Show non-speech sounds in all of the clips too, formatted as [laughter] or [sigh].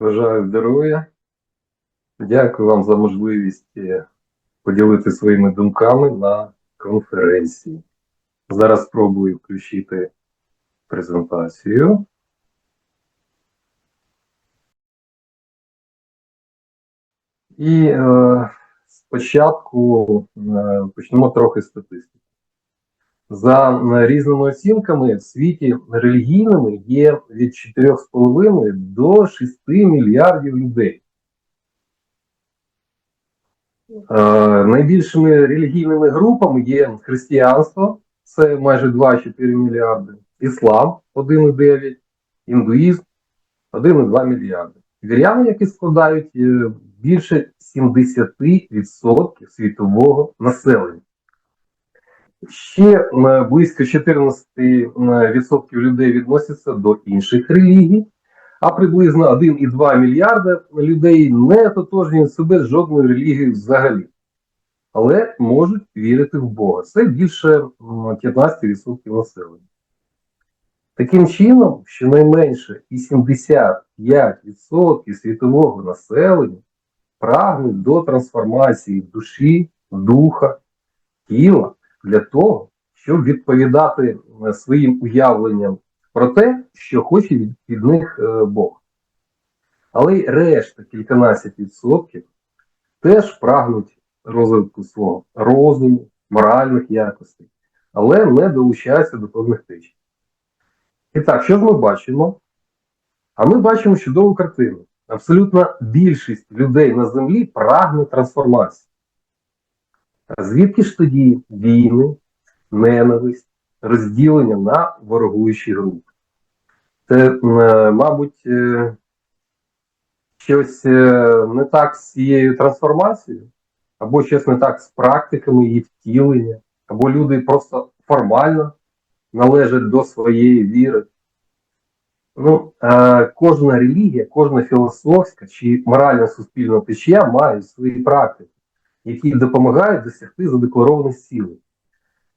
Бажаю здоров'я. Дякую вам за можливість е, поділити своїми думками на конференції. Зараз спробую включити презентацію. І е, спочатку е, почнемо трохи статистики. За е, різними оцінками в світі релігійними є від 4,5 до 6 мільярдів людей. Е, найбільшими релігійними групами є християнство, це майже 2,4 мільярди, іслам 1,9, індуїзм 1,2 мільярди. Віряни, які складають більше 70% світового населення. Ще е, близько 14% людей відносяться до інших релігій, а приблизно 1,2 мільярда людей не ототожнюють себе з жодною релігією взагалі, але можуть вірити в Бога. Це більше 15% населення. Таким чином, щонайменше і 75% світового населення прагнуть до трансформації душі, духа, тіла для того, щоб відповідати е, своїм уявленням про те, що хоче від, від них е, Бог. Але й решта, кільканадцять відсотків, теж прагнуть розвитку свого розуму, моральних якостей, але не долучаються до певних течій. І так, що ж ми бачимо? А ми бачимо чудову картину. Абсолютно більшість людей на землі прагне трансформації. Звідки ж тоді війни, ненависть, розділення на ворогуючі групи? Це, е, мабуть, е, щось е, не так з цією трансформацією, або щось не так з практиками її втілення, або люди просто формально належать до своєї віри. Ну, е, кожна релігія, кожна філософська чи моральна суспільна течія має свої практики, які допомагають досягти задекларованих цілей.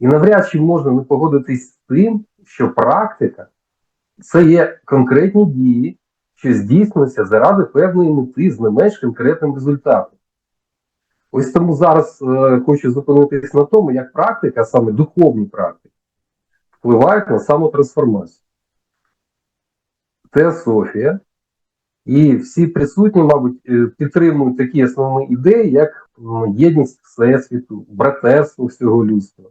І навряд чи можна не погодитись з тим, що практика це є конкретні дії, що здійснюються заради певної мети з не менш конкретним результатом. Ось тому зараз е, хочу зупинитись на тому, як практика, а саме духовні практики, впливають на самотрансформацію. Теософія, і всі присутні, мабуть, е, підтримують такі основні ідеї, як єдність Всесвіту, братерство всього людства.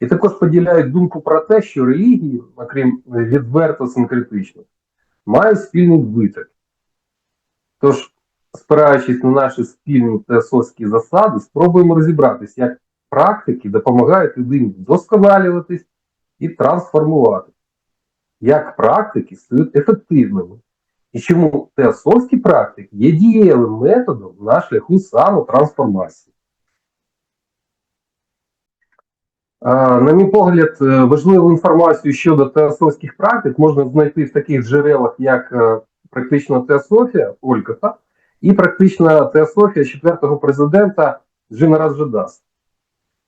І також поділяють думку про те, що релігії, окрім е, відверто синкретичних, мають спільний вбиток. Тож, спираючись на наші спільні теософські засади, спробуємо розібратися, як практики допомагають людині вдосконалюватись і трансформувати як практики стають ефективними, і чому теософські практики є дієвим методом на шляху самотрансформації. На мій погляд, е, важливу інформацію щодо теософських практик можна знайти в таких джерелах, як е, практична теософія Олькота і практична теософія четвертого президента Джина Раджадаса.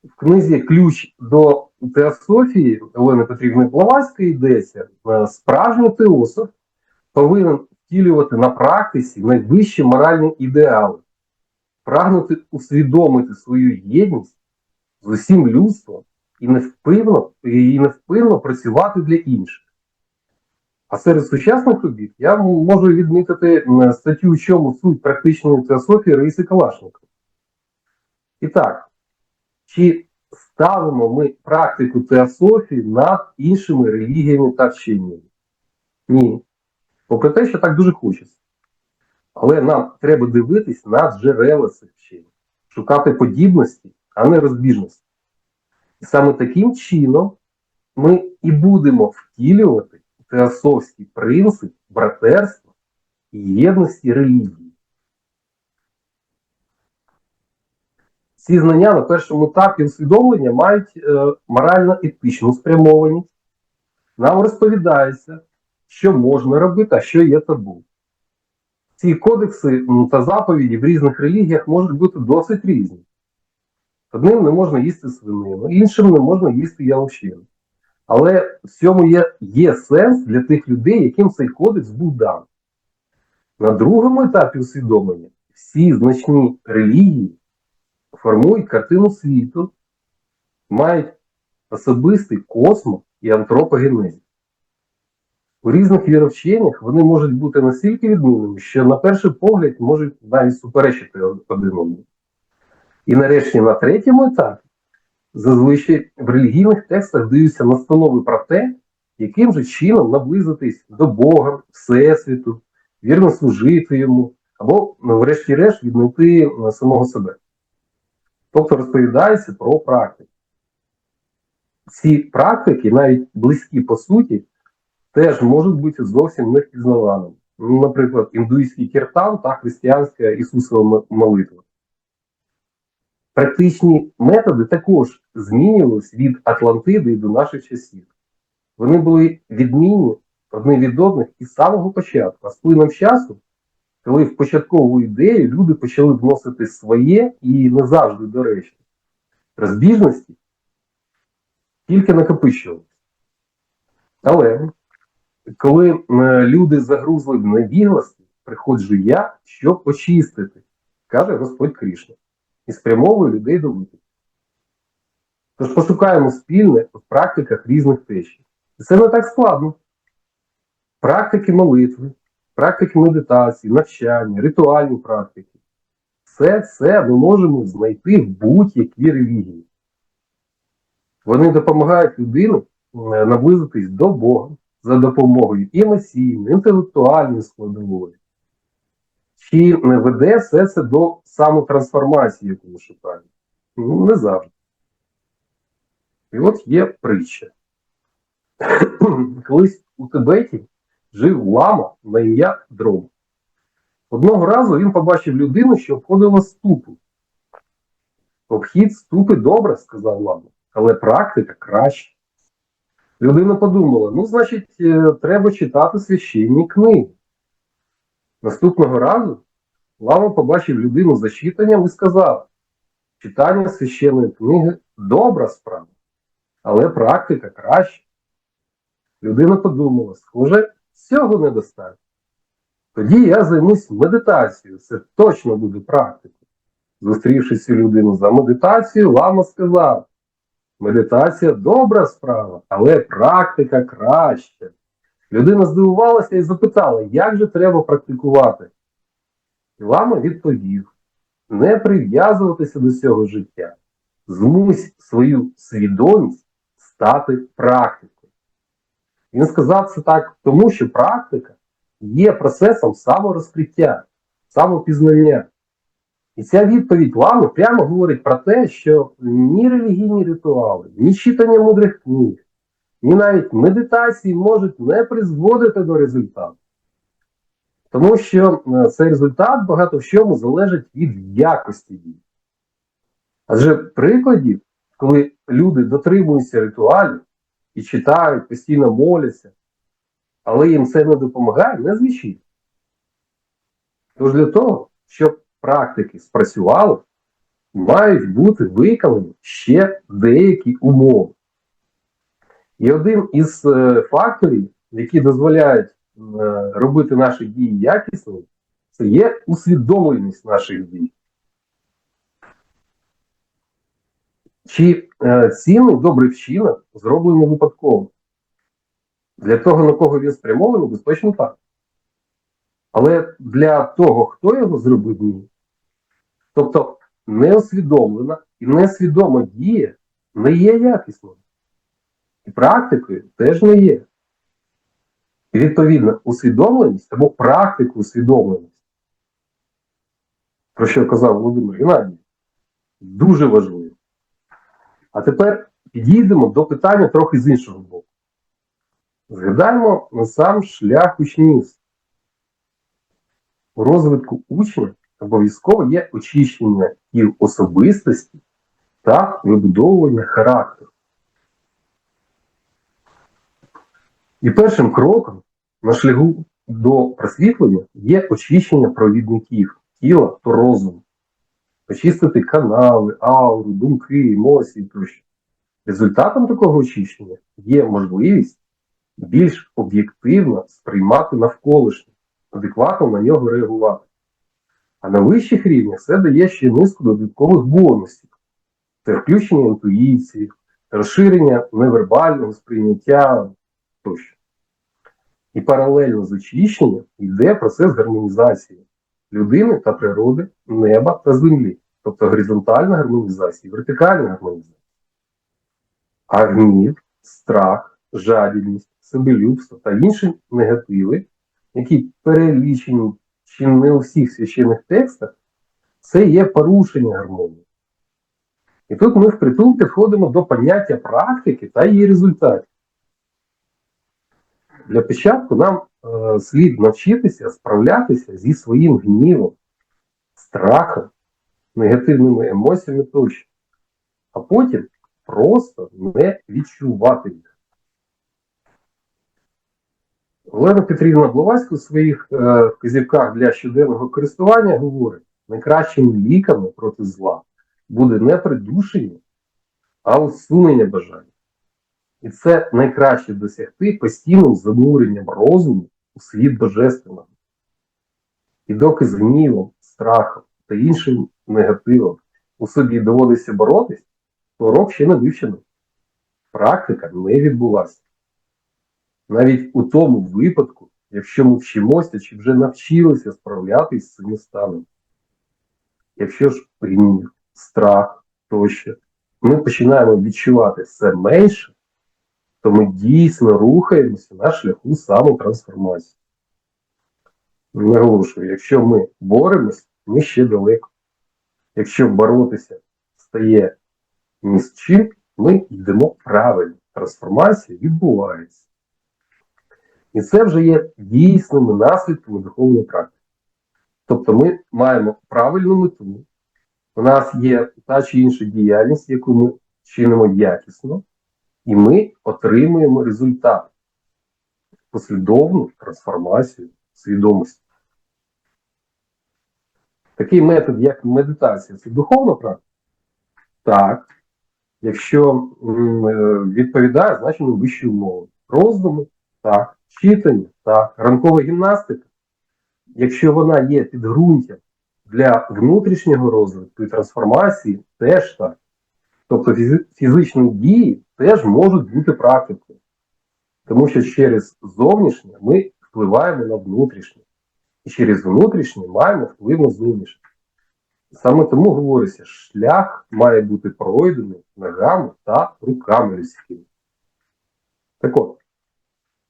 В книзі Ключ до теософії Олени Петрівни Блаватської йдеться, е, справжній теософ повинен втілювати на практиці найвищі моральні ідеали, прагнути усвідомити свою єдність з усім людством і невпинно, і невпинно працювати для інших. А серед сучасних робіт я можу відмітити е, статтю, у чому суть практичної теософії Раїси Калашникова. І так, чи ставимо ми практику теософії над іншими релігіями та вченнями? Ні. Попри те, що так дуже хочеться. Але нам треба дивитись на джерела цих вчень, шукати подібності, а не розбіжності. І саме таким чином ми і будемо втілювати теософський принцип братерства і єдності релігії. Ці знання на першому етапі усвідомлення мають е, морально-етичну спрямованість. Нам розповідається, що можна робити, а що є табу. Ці кодекси та заповіді в різних релігіях можуть бути досить різні. Одним не можна їсти свинину, іншим не можна їсти яловщину. Але в цьому є, є сенс для тих людей, яким цей кодекс був даний. На другому етапі усвідомлення всі значні релігії формують картину світу, мають особистий космос і антропогенезис. У різних віровченнях вони можуть бути настільки відмінними, що на перший погляд можуть навіть суперечити один одному. І нарешті на третьому етапі зазвичай в релігійних текстах даються настанови про те, яким же чином наблизитись до Бога, Всесвіту, вірно служити йому, або, ну, врешті-решт, віднайти самого себе. Тобто розповідається про практику. Ці практики, навіть близькі по суті, теж можуть бути зовсім невпізнаваними. Ну, Наприклад, індуїзький кіртан та християнська Ісусова молитва. Практичні методи також змінювалися від Атлантиди до наших часів. Вони були відмінні одні від одних із самого початку, а з плином часу, коли в початкову ідею люди почали вносити своє і не завжди доречне. Розбіжності тільки накопичувалися. Але коли е, люди загрузли в невігластві, приходжу я, щоб очистити, каже Господь Кришна, і спрямовує людей до витоку. Тож пошукаємо спільне в практиках різних течій. І це не так складно. Практики молитви, практики медитації, навчання, ритуальні практики. Все це ми можемо знайти в будь-якій релігії. Вони допомагають людині е, наблизитись до Бога за допомогою емоційної, інтелектуальної складової. Чи не веде все це до самотрансформації, яку ми шукаємо? Ну, не завжди. І от є притча. [clears throat] Колись у Тибеті жив лама на ім'я Дром. Одного разу він побачив людину, що обходила ступу. Обхід ступи добре, сказав лама, але практика краще. Людина подумала: ну, значить, е, треба читати священні книги. Наступного разу лама побачив людину за читанням і сказав: читання священної книги добра справа, але практика краще. Людина подумала, схоже, цього недостатньо. Тоді я займусь медитацією, це точно буде практикою. Зустрівши цю людину за медитацією, лама сказав: медитація добра справа, але практика краще. Людина здивувалася і запитала, як же треба практикувати. І лама відповів: не прив'язуватися до цього життя, змусь свою свідомість стати практикою. Він сказав це так, тому що практика є процесом саморозкриття, самопізнання. І ця відповідь Лами прямо говорить про те, що ні релігійні ритуали, ні читання мудрих книг, ні навіть медитації можуть не призводити до результату. Тому що е, цей результат багато в чому залежить від якості дій. Адже прикладів, коли люди дотримуються ритуалів і читають, постійно моляться, але їм це не допомагає, не звучить. Тож для того, щоб практики спрацювали, мають бути виконані ще деякі умови. І один із е, факторів, які дозволяють е, робити наші дії якісними, це є усвідомленість наших дій. Чи е, цінний добрий вчинок зроблений випадково? Для того, на кого він спрямований, безпечно так. Але для того, хто його зробив, ні. Тобто неосвідомлена і несвідома дія не є якісною. І практикою теж не є. І відповідно, усвідомленість або практику усвідомленість, про що казав Володимир Геннадій, дуже важливо. А тепер підійдемо до питання трохи з іншого боку. Згадаємо на сам шлях учнівства. У розвитку учня обов'язково є очищення тіл особистості та вибудовування характеру. І першим кроком на шляху до просвітлення є очищення провідників тіла та розуму. Очистити канали, ауру, думки, емоції тощо. Результатом такого очищення є можливість більш об'єктивно сприймати навколишнє, адекватно на нього реагувати. А на вищих рівнях це дає ще низку додаткових бонусів. Це включення інтуїції, розширення невербального сприйняття тощо. І паралельно з очищенням йде процес гармонізації людини та природи, неба та землі. Тобто горизонтальна гармонізація, і вертикальна гармонізація. А гнів, страх, жадібність, себелюбство та інші негативи, які перелічені чи не у всіх священних текстах, це є порушення гармонії. І тут ми впритул підходимо до поняття практики та її результатів. Для початку нам е, слід навчитися справлятися зі своїм гнівом, страхом, негативними емоціями тощо, а потім просто не відчувати їх. Олена Петрівна Блаватська у своїх е, вказівках для щоденного користування говорить, найкращими ліками проти зла буде не придушення, а усунення бажання. І це найкраще досягти постійним зануренням розуму у світ божественного. І доки з гнівом, страхом та іншим негативом у собі доводиться боротись, то урок ще не вивчений. Практика не відбулася. Навіть у тому випадку, якщо ми вчимося чи вже навчилися справлятися з цим станом. Якщо ж гнів, страх тощо, ми починаємо відчувати все менше, то ми дійсно рухаємося на шляху самотрансформації. Наголошую, якщо ми боремось, ми ще далеко. Якщо боротися стає ні з чим, ми йдемо правильно. Трансформація відбувається. І це вже є дійсними наслідками духовної практики. Тобто ми маємо правильну мету, у нас є та чи інша діяльність, яку ми чинимо якісно, і ми отримуємо результат, послідовну трансформацію свідомості. Такий метод, як медитація, це духовна практика? Так. Якщо е, відповідає значенню вищої умови. Роздуми, так, читання, так, ранкова гімнастика. Якщо вона є підґрунтям для внутрішнього розвитку і трансформації, теж так. Тобто фізичні дії теж можуть бути практикою. Тому що через зовнішнє ми впливаємо на внутрішнє. І через внутрішнє маємо вплив на зовнішнє. Саме тому говориться, шлях має бути пройдений ногами та руками людськими. Так от,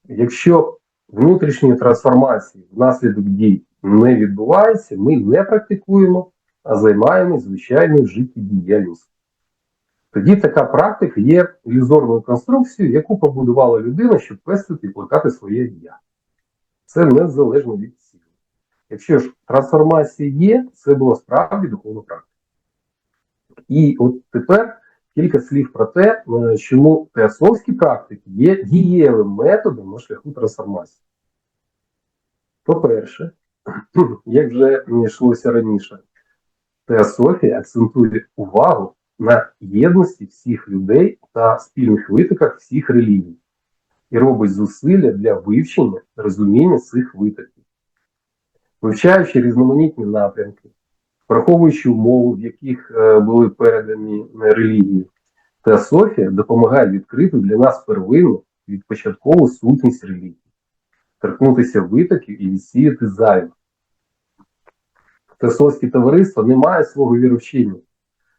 якщо внутрішньої трансформації внаслідок дій не відбувається, ми не практикуємо, а займаємось звичайною життєдіяльністю. Тоді така практика є ілюзорною конструкцією, яку побудувала людина, щоб пестити і плекати своє я. Це незалежно від цілі. Якщо ж трансформація є, це була справді духовна практика. І от тепер кілька слів про те, е, чому теософські практики є дієвим методом на шляху трансформації. По-перше, [clears throat] як вже йшлося раніше, теософія акцентує увагу на єдності всіх людей та спільних витоках всіх релігій і робить зусилля для вивчення розуміння цих витоків. Вивчаючи різноманітні напрямки, враховуючи умови, в яких е, були передані е, релігії, теософія допомагає відкрити для нас первинну відпочаткову сутність релігії, торкнутися витоків і відсіяти зайве. Теософське товариство не має свого віровчення,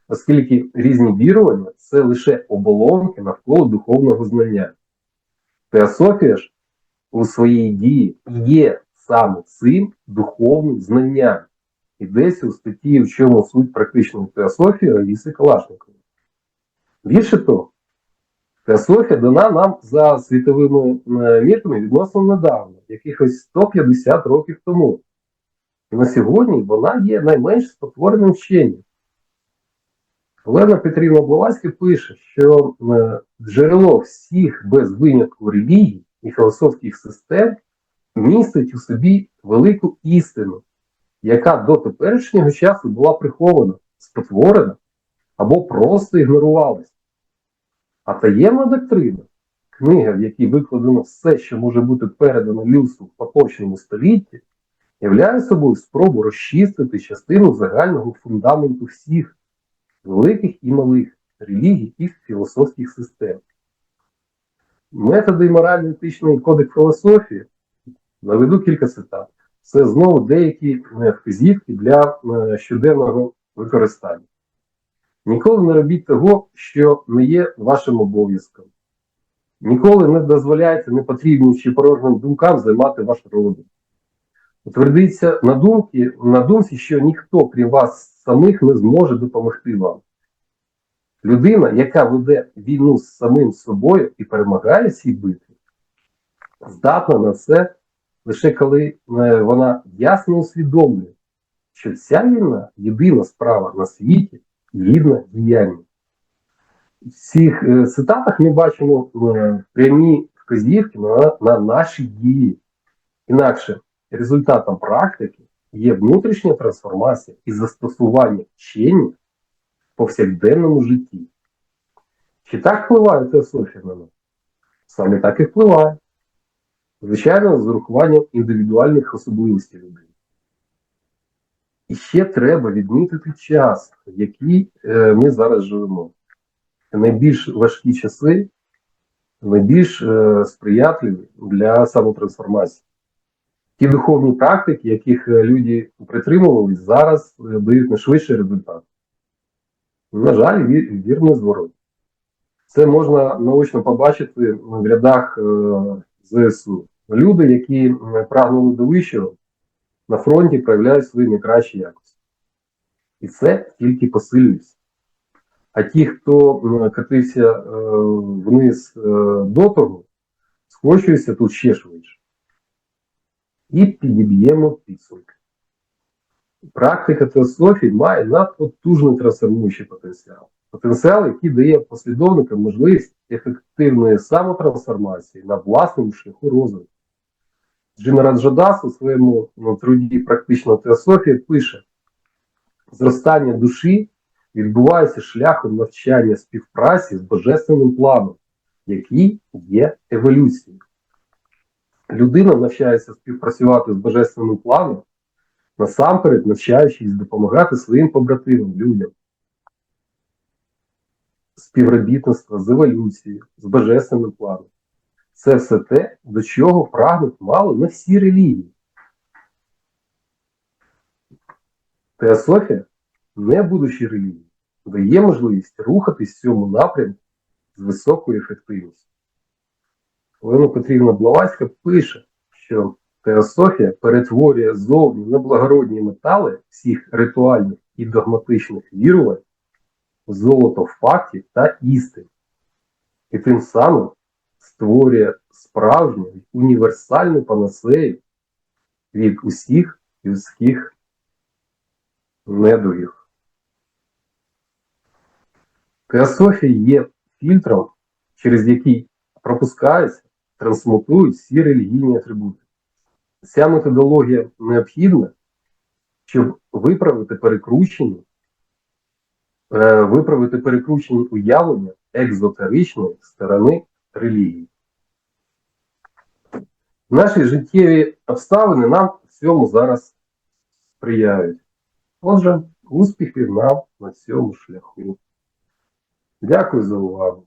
оскільки різні вірування це лише оболонки навколо духовного знання. Теософія ж у своїй дії є саме цим духовним знанням. Йдеться у статті, в чому суть практичної теософії Раїси Калашникової. Більше того, теософія дана нам за світовими е, мірками відносно недавно, якихось 150 років тому. І на сьогодні вона є найменш спотвореним вченням. Олена Петрівна Блаватська пише, що е, джерело всіх без винятку релігій і філософських систем містить у собі велику істину, яка до теперішнього часу була прихована спотворена або просто ігнорувалася. А таємна доктрина, книга, в якій викладено все, що може бути передано людству в поточному столітті, являє собою спробу розчистити частину загального фундаменту всіх великих і малих релігій і філософських систем. Методи морально-етичної кодек філософії наведу кілька цитат. Це знову деякі е, вказівки для е, щоденного використання. Ніколи не робіть того, що не є вашим обов'язком. Ніколи не дозволяйте непотрібним чи порожнім думкам займати ваш розум. Утвердіться на, думки, на думці, що ніхто, крім вас самих, не зможе допомогти вам. Людина, яка веде війну з самим собою і перемагає цій битві, здатна на це лише коли е, вона ясно усвідомлює, що ця війна єдина справа на світі гідна діяння. В цих е, цитатах ми бачимо е, прямі вказівки на, на наші дії. Інакше результатом практики є внутрішня трансформація і застосування вчення в повсякденному житті. Чи так впливає теософія на нас? Саме так і впливає. Звичайно, з урахуванням індивідуальних особливостей людини. І ще треба відмітити час, в який е, ми зараз живемо. Найбільш важкі часи, найбільш е, сприятливі для самотрансформації. Ті духовні практики, яких е, люди притримувались, зараз е, дають найшвидший результат. На жаль, ві- вірний зворот. Це можна наочно побачити в рядах е, ЗСУ. Люди, які прагнули до вищого, на фронті проявляють свої найкращі якості. І це тільки посилюється. А ті, хто катився вниз до того, скочуються тут ще швидше. І підіб'ємо підсумки. Практика теософії має надпотужний трансформуючий потенціал. Потенціал, який дає послідовникам можливість ефективної самотрансформації на власному шляху розвитку. Джинарад Жадас у своєму труді практична теософія пише: зростання душі відбувається шляхом навчання співпраці з божественним планом, який є еволюцією. Людина навчається співпрацювати з божественним планом, насамперед навчаючись допомагати своїм побратимам, людям. Співробітництво з еволюцією, з божественним планом. Це все те, до чого прагнуть мало не всі релігії. Теософія, не будучи релігією, дає можливість рухатись в цьому напрямку з високою ефективністю. Олена Петрівна Блаватська пише, що теософія перетворює зовні на благородні метали всіх ритуальних і догматичних вірувань в золото фактів та істин. І тим самим створює справжню універсальну панацею від усіх людських недугів. Теософія є фільтром, через який пропускаються, трансмутують всі релігійні атрибути. Ця методологія необхідна, щоб виправити перекручені, е, виправити перекручені уявлення екзотеричної сторони релігії. Наші життєві обставини нам в цьому зараз сприяють. Отже, успіхів нам на цьому шляху. Дякую за увагу.